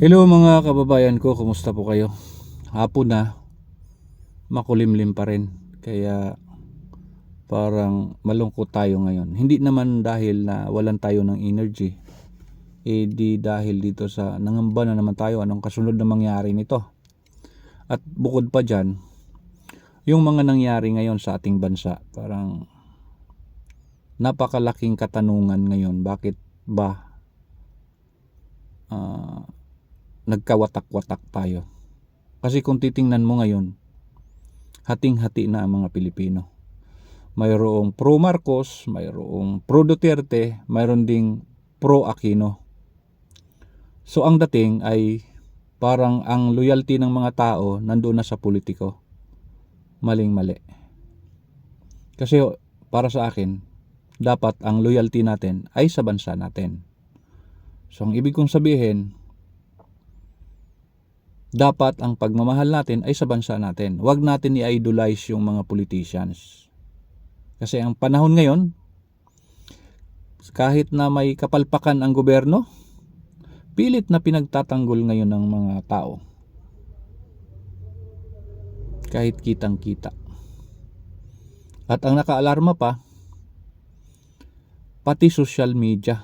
Hello mga kababayan ko, kumusta po kayo? Hapon na, makulimlim pa rin. Kaya parang malungkot tayo ngayon. Hindi naman dahil na walan tayo ng energy. Eh di dahil dito sa nangamba na naman tayo anong kasunod na mangyari nito. At bukod pa dyan, yung mga nangyari ngayon sa ating bansa, parang napakalaking katanungan ngayon. Bakit ba ah, nagkawatak-watak tayo. Kasi kung titingnan mo ngayon, hating-hati na ang mga Pilipino. Mayroong pro Marcos, mayroong pro Duterte, mayroon ding pro Aquino. So ang dating ay parang ang loyalty ng mga tao nandoon na sa politiko. Maling-mali. Kasi para sa akin, dapat ang loyalty natin ay sa bansa natin. So ang ibig kong sabihin, dapat ang pagmamahal natin ay sa bansa natin. Huwag natin i-idolize yung mga politicians. Kasi ang panahon ngayon, kahit na may kapalpakan ang gobyerno, pilit na pinagtatanggol ngayon ng mga tao. Kahit kitang kita. At ang nakaalarma pa, pati social media,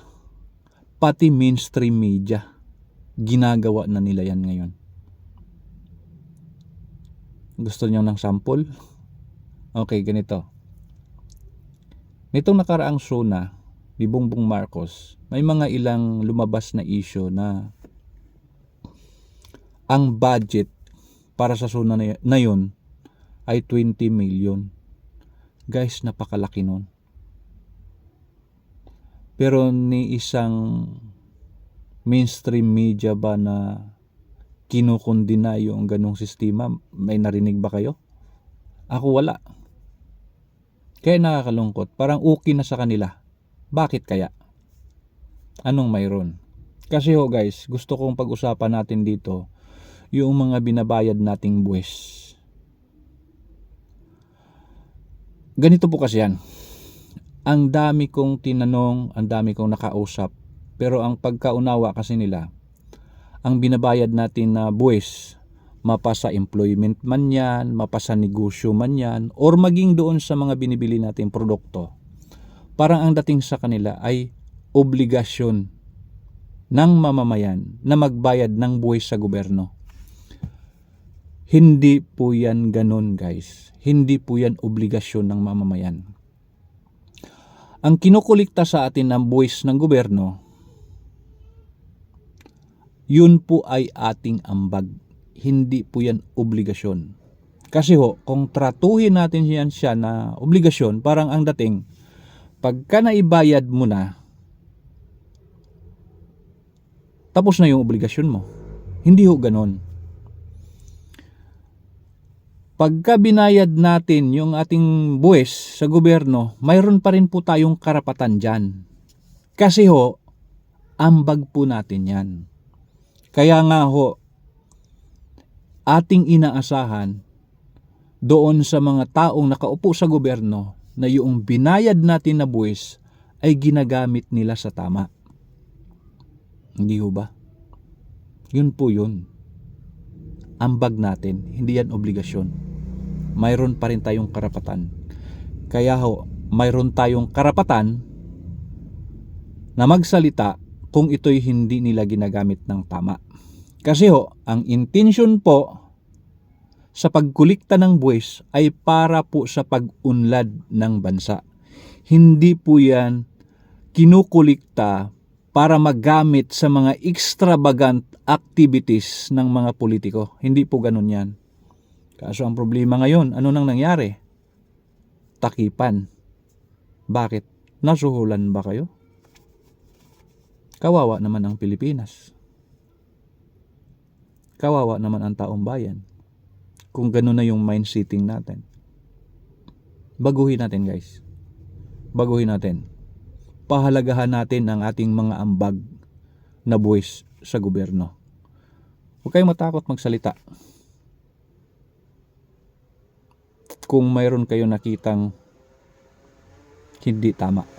pati mainstream media, ginagawa na nila yan ngayon. Gusto niyo ng sample? Okay, ganito. Nitong nakaraang show na ni Bongbong Marcos, may mga ilang lumabas na issue na ang budget para sa show na, na yun ay 20 million. Guys, napakalaki nun. Pero ni isang mainstream media ba na kinukundina yung ganong sistema? May narinig ba kayo? Ako wala. Kaya nakakalungkot. Parang okay na sa kanila. Bakit kaya? Anong mayroon? Kasi ho guys, gusto kong pag-usapan natin dito yung mga binabayad nating buwis. Ganito po kasi yan. Ang dami kong tinanong, ang dami kong nakausap. Pero ang pagkaunawa kasi nila, ang binabayad natin na buwis, mapasa employment man yan, mapasa negosyo man yan, or maging doon sa mga binibili natin produkto, parang ang dating sa kanila ay obligasyon ng mamamayan na magbayad ng buwis sa gobyerno. Hindi po yan ganun guys. Hindi po yan obligasyon ng mamamayan. Ang kinukulikta sa atin ng buwis ng gobyerno, yun po ay ating ambag. Hindi po yan obligasyon. Kasi ho, kung tratuhin natin yan siya na obligasyon, parang ang dating, pagka naibayad mo na, tapos na yung obligasyon mo. Hindi ho ganon. Pagka binayad natin yung ating buwis sa gobyerno, mayroon pa rin po tayong karapatan dyan. Kasi ho, ambag po natin yan. Kaya nga ho, ating inaasahan doon sa mga taong nakaupo sa gobyerno na yung binayad natin na buwis ay ginagamit nila sa tama. Hindi ho ba? Yun po yun. Ambag natin, hindi yan obligasyon. Mayroon pa rin tayong karapatan. Kaya ho, mayroon tayong karapatan na magsalita kung ito'y hindi nila ginagamit ng tama. Kasi ho, ang intention po sa pagkulikta ng buwis ay para po sa pag-unlad ng bansa. Hindi po yan kinukulikta para magamit sa mga extravagant activities ng mga politiko. Hindi po ganun yan. Kaso ang problema ngayon, ano nang nangyari? Takipan. Bakit? Nasuhulan ba kayo? Kawawa naman ang Pilipinas. Kawawa naman ang taong bayan. Kung gano'n na yung mind setting natin. Baguhin natin guys. Baguhin natin. Pahalagahan natin ang ating mga ambag na buwis sa gobyerno. Huwag kayong matakot magsalita. Kung mayroon kayo nakitang hindi tama.